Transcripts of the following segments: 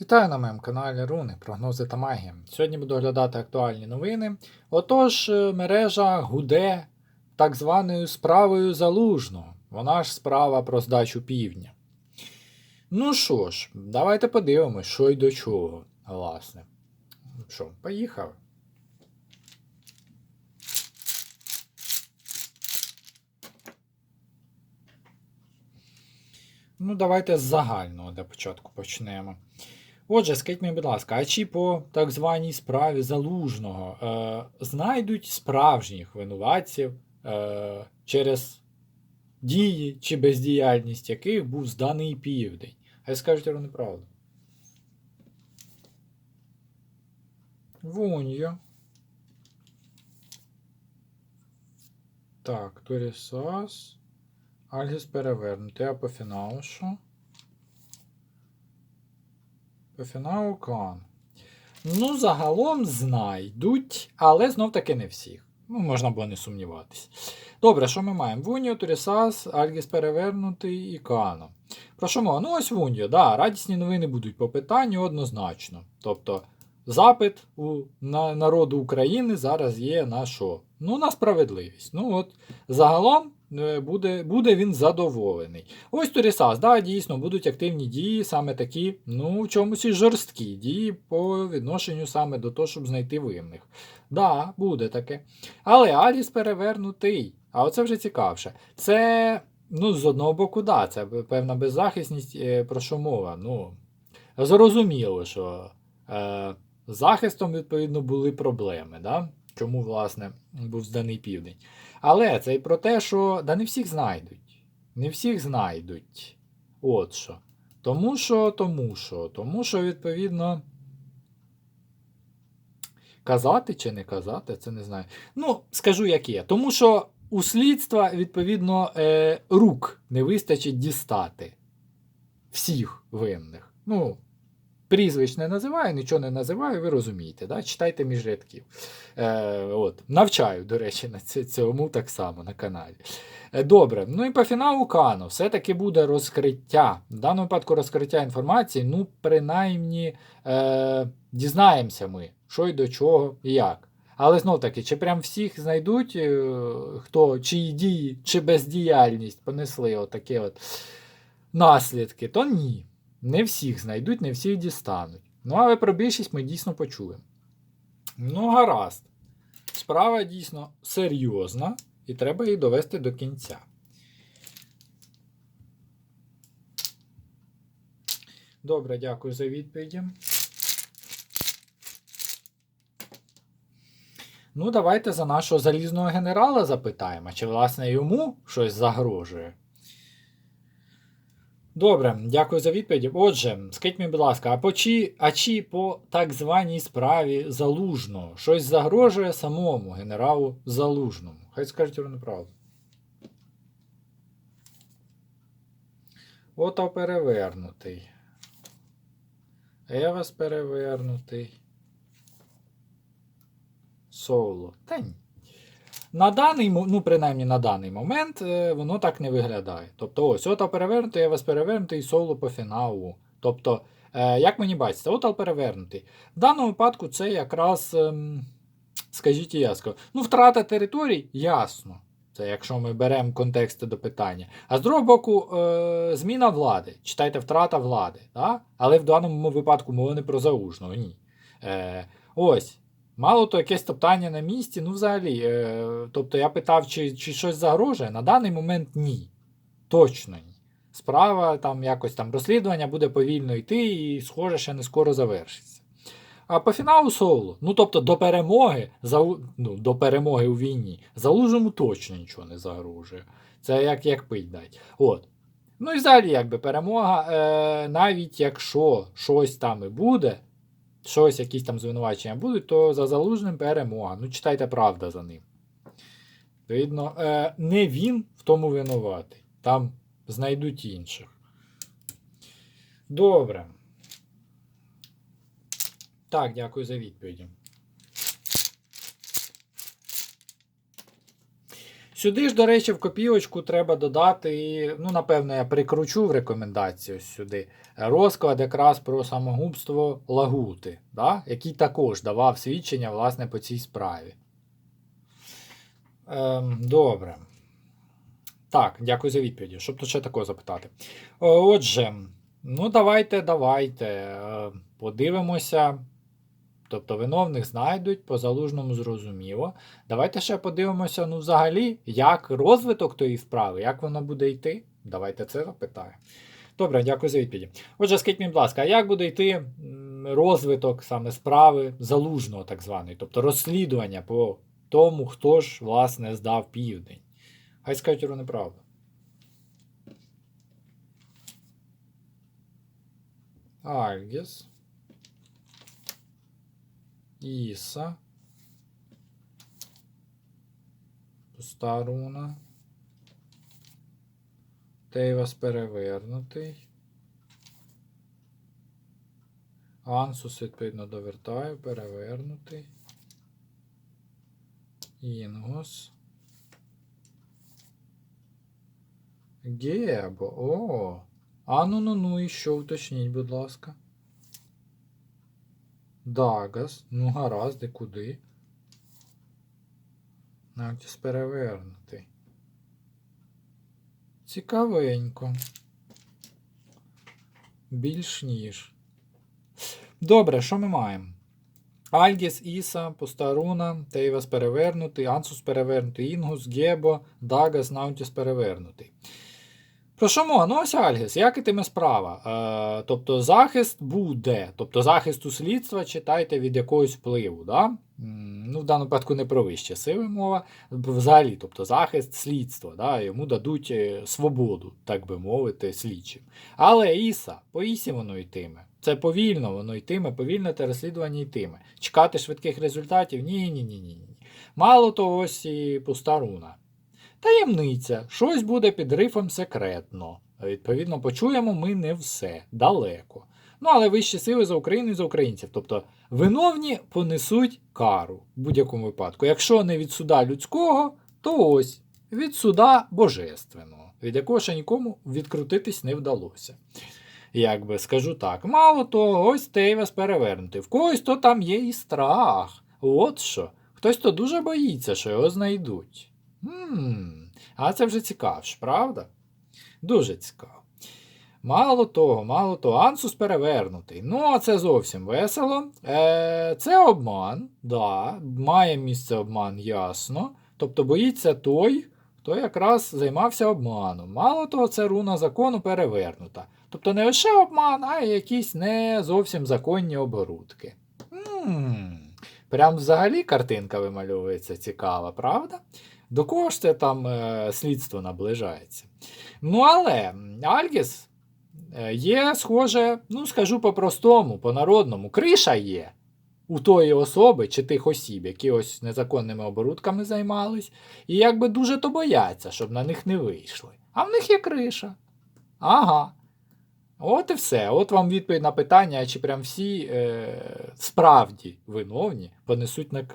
Вітаю на моєму каналі Руни, прогнози та магія. Сьогодні буду оглядати актуальні новини. Отож, е, мережа гуде так званою справою залужного. Вона ж справа про здачу півдня. Ну що ж, давайте подивимось, що й до чого, власне. Що, поїхали. Ну, давайте з загального для початку почнемо. Отже, скажіть мені, будь ласка, а чи по так званій справі залужного е, знайдуть справжніх винуватців е, через дії чи бездіяльність яких був зданий південь? А ви скажете вам неправду. Вуньо. Так, Торісас. Альгіс перевернутий. А по фіналу що? По фіналу Кан. Ну, загалом знайдуть, але знов таки не всіх. Ну, можна було не сумніватись. Добре, що ми маємо? Вуньо, Турісас, Альгіс перевернутий і Кано. Про що мова? Ну, ось Вуньо, да, радісні новини будуть по питанню однозначно. Тобто, запит у на, народу України зараз є на що? Ну, на справедливість. Ну, от, загалом буде, буде він задоволений. Ось Турісас, да, дійсно, будуть активні дії, саме такі, ну, в чомусь і жорсткі дії по відношенню саме до того, щоб знайти винних. Да, буде таке. Але Аліс перевернутий. А оце вже цікавше. Це, ну, з одного боку, да, це певна беззахисність, е, про що мова. Ну, зрозуміло, що е, захистом, відповідно, були проблеми. Да? Чому, власне, був зданий південь. Але це і про те, що да не всіх знайдуть. Не всіх знайдуть. От що. Тому що, тому що, тому що, відповідно. Казати чи не казати, це не знаю. Ну, скажу, як є. Тому що у слідства, відповідно, е, рук не вистачить дістати всіх винних. Ну, прізвищ не називаю, нічого не називаю, ви розумієте. Да? Читайте між рядків. Е, от. Навчаю, до речі, на цьому так само на каналі. Е, Добре, ну і по фіналу Кано все-таки буде розкриття. В даному випадку розкриття інформації, ну, принаймні, е, дізнаємося ми, що й до чого і як. Але знов таки, чи прям всіх знайдуть, е, хто чиї дії чи бездіяльність понесли отакі от наслідки, то ні. Не всіх знайдуть, не всіх дістануть. Ну, але про більшість ми дійсно почуємо. Ну, гаразд. Справа дійсно серйозна, і треба її довести до кінця. Добре, дякую за відповіді. Ну, давайте за нашого залізного генерала запитаємо, чи, власне, йому щось загрожує. Добре, дякую за відповідь. Отже, скажіть мені, будь ласка, а, по чи, а чи по так званій справі Залужного щось загрожує самому генералу Залужному? Хай скажуть вони правду. Ото перевернутий. Евас перевернутий. Соло. Та ні. На даний, ну, принаймні на даний момент, е, воно так не виглядає. Тобто, ось ота перевернутий, я вас перевернутий, соло по фіналу. Тобто, е, як мені бачиться, отал перевернутий. В даному випадку це якраз, ем, скажіть ясно, ну, втрата територій, ясно. Це якщо ми беремо контексти до питання. А з другого боку, е, зміна влади. Читайте, втрата влади. Да? Але в даному випадку мова не про заужного, ні. Ось. Мало то якесь топтання на місці, ну взагалі. Е, тобто я питав, чи, чи щось загрожує. На даний момент ні. Точно ні. Справа там якось там розслідування буде повільно йти і, схоже, ще не скоро завершиться. А по фіналу соло, ну тобто до перемоги, зау- ну, до перемоги у війні, залужному точно нічого не загрожує. Це як, як пить дать. От. Ну і взагалі, якби перемога, е, навіть якщо щось там і буде, щось, якісь там звинувачення будуть, то за залужним перемога. Ну, читайте правда за ним. Відповідно, е, не він в тому винуватий. Там знайдуть інших. Добре. Так, дякую за відповіді. Сюди ж, до речі, в копілочку треба додати, ну, напевно, я прикручу в рекомендації ось сюди. Розклад якраз про самогубство Лагути, да? який також давав свідчення власне, по цій справі. Ем, добре. Так, дякую за відповіді. Щоб тут ще такого запитати. Отже, ну давайте, давайте. е, Подивимося. Тобто виновних знайдуть, по залужному зрозуміло. Давайте ще подивимося, ну, взагалі, як розвиток тої справи, як воно буде йти. Давайте це запитаємо. Добре, дякую за відповіді. Отже, скажіть мені, будь ласка, як буде йти розвиток саме справи залужного, так званої, тобто розслідування по тому, хто ж, власне, здав південь? Хай скажуть його неправду. Альгіс. Іса. Пуста руна. Тейвас перевернутий. Ансус, відповідно, довертаю, перевернутий. Інгус. Гебо. О. А ну ну ну і що уточніть, будь ласка. Дагас. Ну, гаразд, і куди? Навтіс перевернутий. Цікавенько. Більш ніж. Добре, що ми маємо? Альгіс, Іса, Постаруна, Тейвас перевернутий, Ансус перевернутий, Інгус, Гебо, Дагас, Наутіс перевернутий. Про що мова? Ну ось Альгіс, як ітиме справа? Е, тобто захист буде, тобто захист у слідства читайте від якогось впливу. Да? Ну, В даному випадку не про вище сили мова. Взагалі, тобто захист слідства, да? йому дадуть е, свободу, так би мовити, слідчим. Але Іса, по Ісі воно йтиме. Це повільно, воно йтиме, повільно те розслідування йтиме. Чекати швидких результатів? Ні, ні, ні. ні. Мало того, ось і пуста руна. Таємниця, щось буде під рифом секретно. Відповідно, почуємо ми не все далеко. Ну, але вищі сили за Україну і за українців. Тобто виновні понесуть кару в будь-якому випадку. Якщо не від суда людського, то ось від суда божественного, від якого ще нікому відкрутитись не вдалося. Як би скажу так, мало того, ось Тейвас перевернутий. В когось то там є і страх. От що. Хтось то дуже боїться, що його знайдуть. Хм, а це вже цікаво, правда? Дуже цікаво. Мало того, мало того, Ансус перевернутий. Ну, а це зовсім весело. Е, Це обман, да, має місце обман, ясно. Тобто боїться той, хто якраз займався обманом. Мало того, це руна закону перевернута. Тобто не лише обман, а й якісь не зовсім законні оборудки. М, Прям взагалі картинка вимальовується цікава, правда? До кого там е, слідство наближається? Ну, але Альгіс е, є, схоже, ну, скажу по-простому, по-народному, криша є у тої особи чи тих осіб, які ось незаконними оборудками займались, і якби дуже то бояться, щоб на них не вийшли. А в них є криша. Ага. От і все. От вам відповідь на питання, чи прям всі е, справді виновні понесуть на е,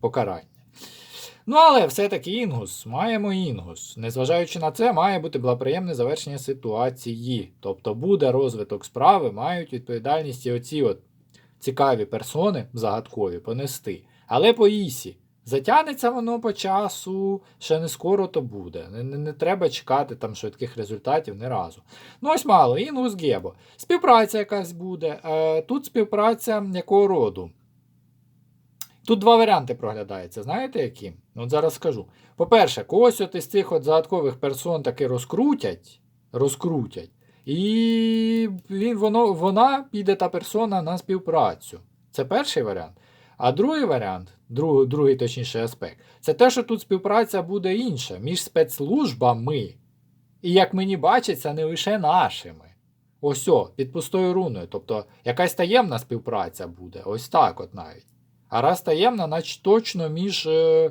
покарання. Ну, але все-таки інгус, маємо інгус. Незважаючи на це, має бути благоприємне завершення ситуації. Тобто буде розвиток справи, мають відповідальність і оці от цікаві персони загадкові понести. Але по ісі. Затягнеться воно по часу, ще не скоро то буде. Не, не, не треба чекати там швидких результатів ні разу. Ну, ось мало, інгус гебо. Співпраця якась буде. Е, тут співпраця якого роду? Тут два варіанти проглядаються. Знаєте які? Ну, От зараз скажу. По-перше, когось от із цих от загадкових персон таки розкрутять, розкрутять, і він, воно, вона піде та персона на співпрацю. Це перший варіант. А другий варіант, друг, другий точніше аспект, це те, що тут співпраця буде інша між спецслужбами. І як мені бачиться, не лише нашими. Ось о, під пустою руною. Тобто якась таємна співпраця буде, ось так от навіть. А раз таємна, значить точно між, е,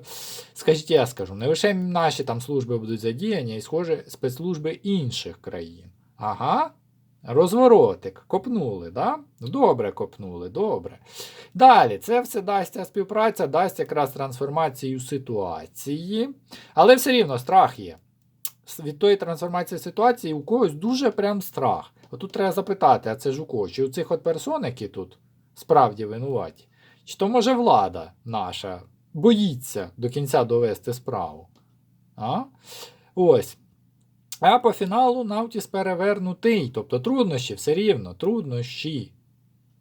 скажіть, я скажу, не лише наші там служби будуть задіяні, й схоже спецслужби інших країн. Ага. Розворотик. Копнули, да? Добре копнули, добре. Далі, це все дасть ця співпраця, дасть якраз трансформацію ситуації. Але все рівно страх є. Від тої трансформації ситуації у когось дуже прям страх. Отут треба запитати, а це ж у кого? Чи у цих от персон, які тут справді винуваті? То може влада наша боїться до кінця довести справу? А? Ось. А по фіналу Наутіс перевернутий. Тобто труднощі все рівно, труднощі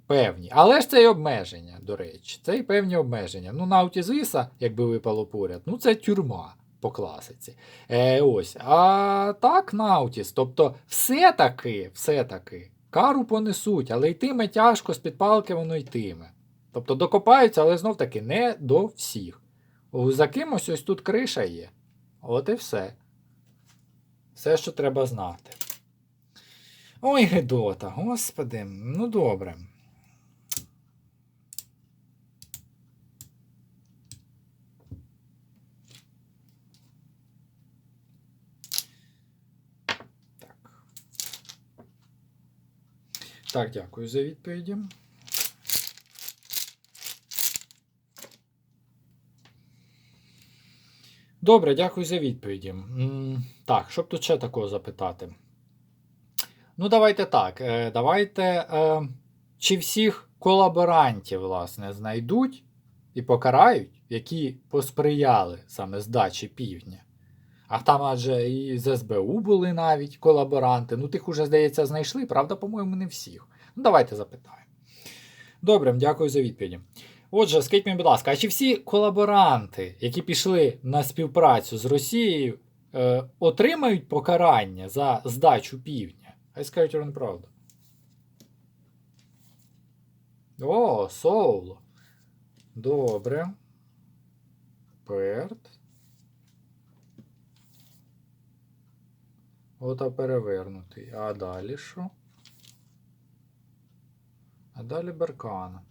певні. Але ж це й обмеження, до речі. Це й певні обмеження. Ну, Наутіс Іса, якби випало поряд, ну це тюрма по класиці. Е, ось. А так, Наутіс. Тобто, все-таки, все-таки, кару понесуть, але йтиме тяжко, з-під палки воно йтиме. Тобто докопаються, але знов таки не до всіх. За кимось ось тут криша є. От і все. Все, що треба знати. Ой, Гедота, господи, ну добре. Так. Так, дякую за відповіді. Добре, дякую за відповіді. Так, щоб тут ще такого запитати. Ну, давайте так. е, Давайте. е, Чи всіх колаборантів, власне, знайдуть і покарають, які посприяли саме здачі півдня? А там адже і з СБУ були навіть колаборанти. Ну, тих уже, здається, знайшли, правда, по-моєму, не всіх. Ну, давайте запитаємо. Добре, дякую за відповіді. Отже, скажіть мені, будь ласка, а чи всі колаборанти, які пішли на співпрацю з Росією, е, отримають покарання за здачу півдня? Хай скажуть вам правду. О, Соуло. Добре. Перт. Ота перевернутий. А далі що? А далі Беркана.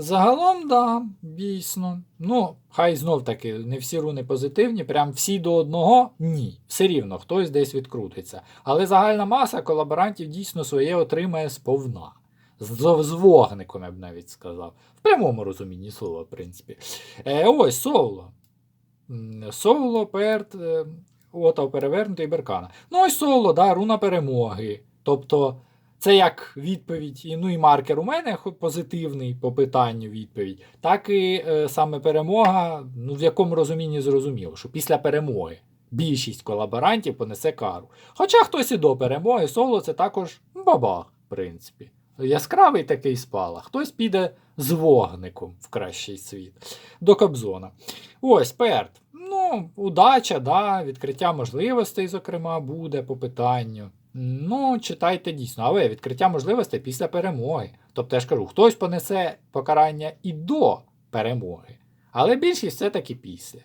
Загалом, да, дійсно. Ну, хай знов таки не всі руни позитивні, прям всі до одного ні. Все рівно, хтось десь відкрутиться. Але загальна маса колаборантів дійсно своє отримає сповна. З, з вогником, я б навіть сказав. В прямому розумінні слова, в принципі. Е, ось Соуло. М, Соуло, Перт, е, Ота перевернутий Беркана. Ну, ось Соуло, да, руна перемоги. Тобто. Це як відповідь, ну і маркер у мене позитивний по питанню відповідь, так і е, саме перемога, ну в якому розумінні зрозуміло, що після перемоги більшість колаборантів понесе кару. Хоча хтось і до перемоги, соло це також бабах, в принципі. Яскравий такий спалах. Хтось піде з вогником в кращий світ до Кобзона. Ось Перт. Ну, удача, да, відкриття можливостей, зокрема, буде по питанню. Ну, читайте дійсно, але відкриття можливостей після перемоги. Тобто я ж кажу, хтось понесе покарання і до перемоги, але більшість все-таки після.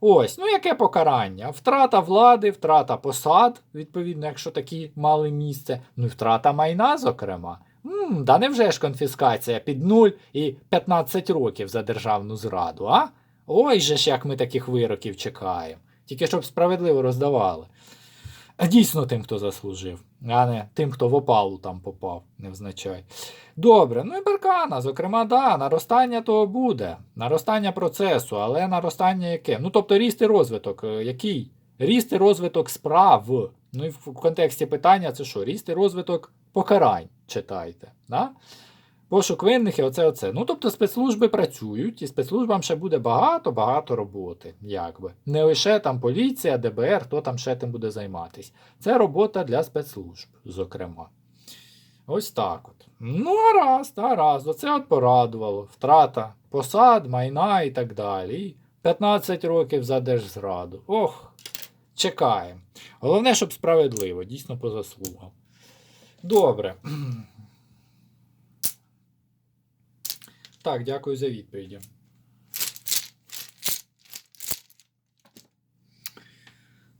Ось, ну яке покарання? Втрата влади, втрата посад, відповідно, якщо такі мали місце, ну і втрата майна, зокрема. М, да невже ж конфіскація під 0 і 15 років за державну зраду, а? Ой же ж, як ми таких вироків чекаємо. Тільки щоб справедливо роздавали. Дійсно тим, хто заслужив, а не тим, хто в опалу там попав, невзначай. Добре, ну і Беркана, зокрема, да, наростання того буде, наростання процесу, але наростання яке? Ну, тобто ріст і розвиток. е, Який? Ріст і розвиток справ. Ну і в контексті питання це що? Ріст і розвиток покарань читайте. Да? Пошук винних і оце оце. Ну, тобто спецслужби працюють, і спецслужбам ще буде багато-багато роботи. Якби. Не лише там поліція, ДБР, хто там ще тим буде займатися. Це робота для спецслужб, зокрема. Ось так от. Ну, гаразд, гаразд. Оце от порадувало. Втрата посад, майна і так далі. 15 років за держзраду. Ох, чекаємо. Головне, щоб справедливо, дійсно по заслугам. Добре. Так, дякую за відповіді.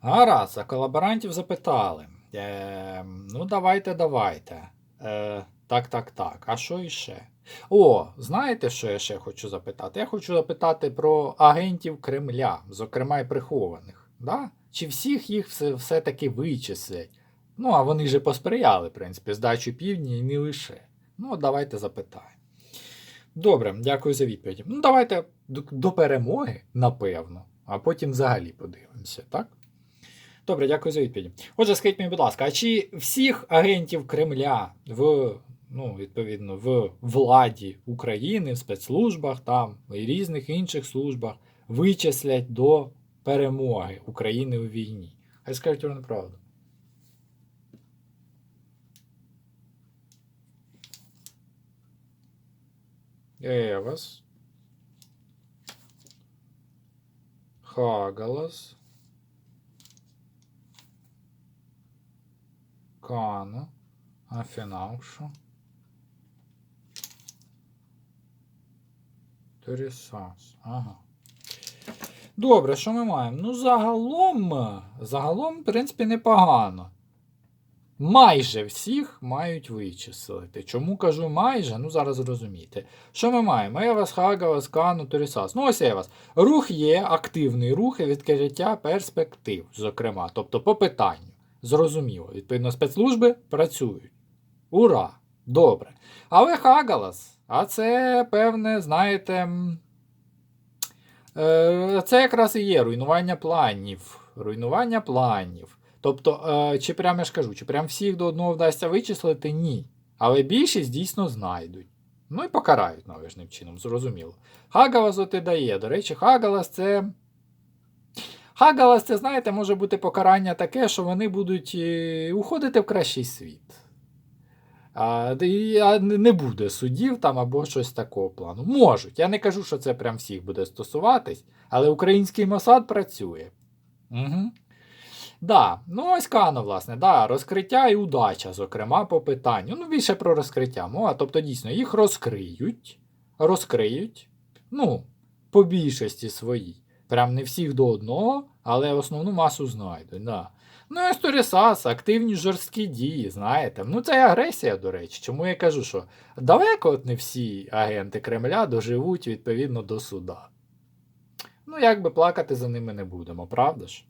Гаразд, за колаборантів запитали. Е, ну, давайте, давайте. Е, так, так, так. А що іще? О, знаєте, що я ще хочу запитати? Я хочу запитати про агентів Кремля, зокрема і прихованих. Да? Чи всіх їх все, все-таки вичислять? Ну, а вони же посприяли, в принципі, здачі півдні і не лише. Ну, давайте запитаємо. Добре, дякую за відповідь. Ну, давайте до, перемоги, напевно, а потім взагалі подивимося, так? Добре, дякую за відповідь. Отже, скажіть мені, будь ласка, а чи всіх агентів Кремля в, ну, відповідно, в владі України, в спецслужбах там і різних інших службах вичислять до перемоги України у війні? Хай скажуть вони правду. Евас. Хагалас. Кана. Афінавшу. Торісас. Ага. Добре, що ми маємо? Ну, загалом, загалом, в принципі, непогано. Майже всіх мають вичислити. Чому кажу майже? Ну, зараз зрозумієте. Що ми маємо? Евас, Хагавас, Кану, Торісас. Ну, ось Евас. Рух є, активний рух і відкриття перспектив, зокрема. Тобто по питанню. Зрозуміло. Відповідно, спецслужби працюють. Ура! Добре. Але Хагалас, а це, певне, знаєте. Е, Це якраз і є руйнування планів. Руйнування планів. Тобто, е, чи прямо я ж кажу, чи прям всіх до одного вдасться вичислити? Ні. Але більшість дійсно знайдуть. Ну і покарають належним чином, зрозуміло. Хагалас от і дає. До речі, Хагалас це. Хагалас, це, знаєте, може бути покарання таке, що вони будуть е, уходити в кращий світ. А, а не буде судів там або щось такого плану. Можуть. Я не кажу, що це прям всіх буде стосуватись, але український Мосад працює. Угу. Да, ну ось Кано, власне, да, розкриття і удача, зокрема, по питанню. Ну, більше про розкриття мова. Тобто, дійсно, їх розкриють, розкриють, ну, по більшості своїй. Прям не всіх до одного, але основну масу знайдуть. Да. Ну, і Сторісас, активні жорсткі дії, знаєте. Ну, це агресія, до речі. Чому я кажу, що далеко от не всі агенти Кремля доживуть відповідно до суда. Ну, як би плакати за ними не будемо, правда ж?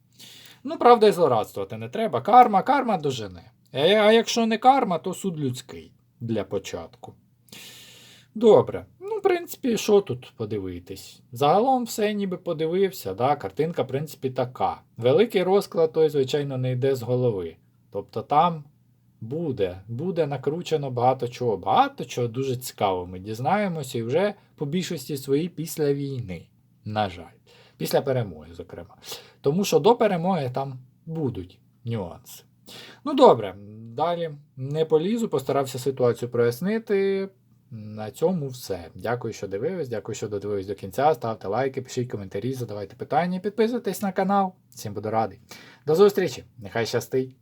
Ну, правда, і злорадствувати не треба. Карма, карма дожене. А якщо не карма, то суд людський для початку. Добре. Ну, в принципі, що тут подивитись? Загалом все ніби подивився, да? картинка, в принципі, така. Великий розклад, той, звичайно, не йде з голови. Тобто там буде, буде накручено багато чого. Багато чого дуже цікаво. Ми дізнаємося і вже по більшості своїй після війни. На жаль. Після перемоги, зокрема. Тому що до перемоги там будуть нюанси. Ну добре, далі не полізу, постарався ситуацію прояснити. На цьому все. Дякую, що дивились, дякую, що додивились до кінця. Ставте лайки, пишіть коментарі, задавайте питання, підписуйтесь на канал. Всім буду радий. До зустрічі! Нехай щастить!